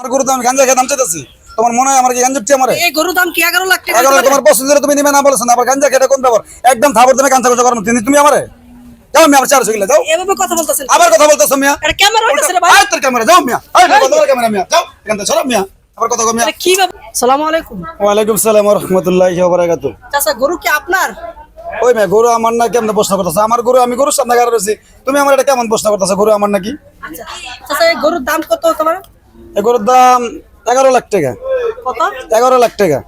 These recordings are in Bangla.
আমার গরু তো আমি গাঞ্জা খেয়ে দাম চাইতেছি। তোমার মনে হয় আমার কি গাঞ্জা আমারে এই গরুর দাম কি লাখ টাকা তোমার পছন্দের তুমি নিবে না বলেছ না আবার গাঞ্জা খেয়ে কোন ব্যাপার? একদম তুমি গাঞ্জা কথা করার তুমি আমারে? যাও মিয়া আমার কিলো যাও। এভাবে কথা বলতেছেন আবার কথা বলতেছো মিয়া। এটা ক্যামেরা হইতেছে রে ভাই। আয় তোর ক্যামেরা যাও মিয়া। কত ক্যামেরা মিয়া যাও এখান থেকে সরব মিয়া। আবার কথা কম মিয়া। কি ব্যাপার? সালামু আলাইকুম। ওয়ালাইকুম সালাম ওয়া রাহমাতুল্লাহি ওয়া বারাকাতুহু চাচা গরু কি আপনার? ওই মেয়ে গরু আমার না কেমন প্রশ্ন করতেছে। আমার গরু আমি গরুর সামনে গাড়ি রয়েছি। তুমি আমার এটা কেমন প্রশ্ন করতেছো? গরু আমার নাকি? আচ্ছা চাচা এই গরুর দাম কত তোমার? এই গরুর দাম এগারো লাখ টাকা। কত? এগারো লাখ টাকা।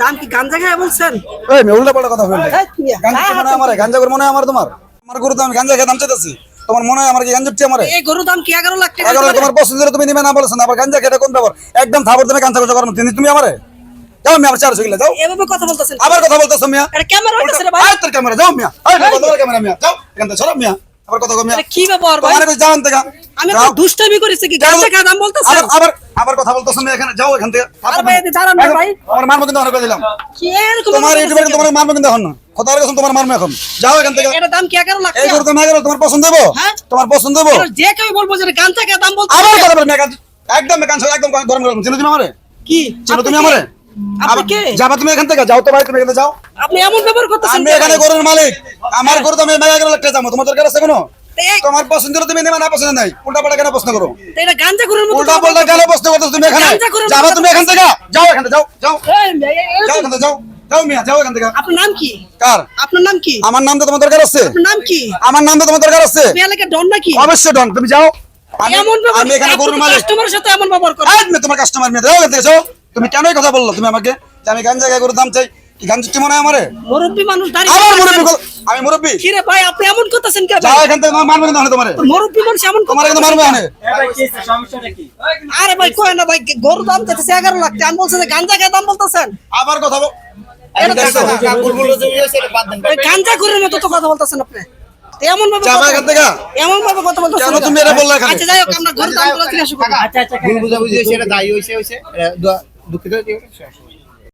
দাম কি গাঞ্জা খায় বলছেন? ওই মেয়ে উল্টা পাল্টা কথা বললে গাঞ্জা কি মনে হয় আমার? গাঞ্জা গরু মনে আমার তোমার? আমার গরু তো আমি গাঞ্জা খেয়ে দাম চাইতেছি। তোমার মনে হয় আমার কি গাঞ্জা আমারে? এই গরুর দাম কি এগারো লাখ টাকা এগারো তোমার পছন্দের তুমি নিবে না বলেছ না আবার গাঞ্জা খেয়ে কোন ব্যাপার? একদম থাপড় তুমি গাঞ্জা কথা তুমি তুমি আমারে? যাও মিয়া আমার চারশো কিলো যাও। এভাবে কথা বলতেছেন আবার কথা বলতেছো মিয়া। এটা ক্যামেরা হইতেছে রে ভাই। আয় তোর ক্যামেরা যাও মিয়া। আয় কত বড় ক্যামেরা মিয়া যাও। এখান সরব মিয়া। আবার কথা মিয়া। কি ব্যাপার ভাই? এখান থেকে আমি তো দুষ্টামি করেছি কি? গাঞ্জা খায় দাম আবার আবার কথা বলতেছো না এখানে। যাও এখান থেকে। আর ভাই, দাঁড়ান না ভাই। আমার কিন্তু অনেক দিলাম। কি এরকম তোমার ইউটিউবে তোমার কিন্তু এখন না। কসম তোমার এখন। যাও এখান থেকে। এটা দাম কি লাখ এই গরু তোমার পছন্দ হ্যাঁ? তোমার পছন্দ যে কেউ বলব যে গাঞ্জা খায় দাম আবার কথা বলবে একদম একদম গরম গরম চিনো তুমি আমারে? কি? চিনো তুমি? আমারে? কে? যাবা তুমি এখান থেকে যাও তো ভাই তুমি এখানে যাও। আপনি এমন ব্যবহার করতেছেন আমি? এখানে গরুর মালিক। আমার গরু তো আমি মেঘা গেলে লাগতে যাব তোমার দরকার আছে কোনো তোমার পছন্দ হলে তুমি না পছন্দ নাই। উল্টা পাল্টা কেন প্রশ্ন করো? এটা গাঞ্জা মতো উল্টা পাল্টা। কেন প্রশ্ন করছ তুমি এখানে? যাবা তুমি এখান থেকে? যাও এখান থেকে যাও যাও। যাও এখান থেকে যাও। যাও মিয়া যাও এখান থেকে। আপনার নাম কি? কার? আপনার নাম কি? আমার নাম তো তোমার দরকার আছে। আপনার নাম কি? আমার নাম তো তোমার দরকার আছে। ডন নাকি? অবশ্যই ডন তুমি যাও। আমি এমন ব্যবহার আমি এখানে গরুর মালিক। কাস্টমারের সাথে এমন ব্যবহার করে। এই মেয়ে, তোমার কাস্টমার মেয়ে যাও এখান থেকে যাও। তুমি কেন কথা বলল? তুমি আমাকে আমি গান জায়গায় গরুর দাম চাই গান মনে হয় আমারে? মুরব্বী মানুষ দাঁড়িয়ে আমার। মুরব্বী আমি মুরব্বী। কি রে ভাই আপনি এমন করতেছেন কে যাও ভাই এখান থেকে মারবে না তোমারে। মুরব্বী মানুষ এমন তোমার কিন্তু মারবে কেন? আনে আরে ভাই কয় না ভাই গরুর দাম চাইতেছে এগারো লাখ টাকা। আমি বলছি যে দাম বলতেছেন? আবার কথা বল এটা দেখছ? ওই মতো তো কথা বলতেছেন আপনি। এমন ভাবে যাবা কথা- এখান এমন ভাবে কথা বলতেছেন তুমি এটা বললে এখানে? আচ্ছা যাই হোক আমরা দাম জিজ্ঞাসা ভুল দায়ী হয়েছে হয়েছে দুঃখিত।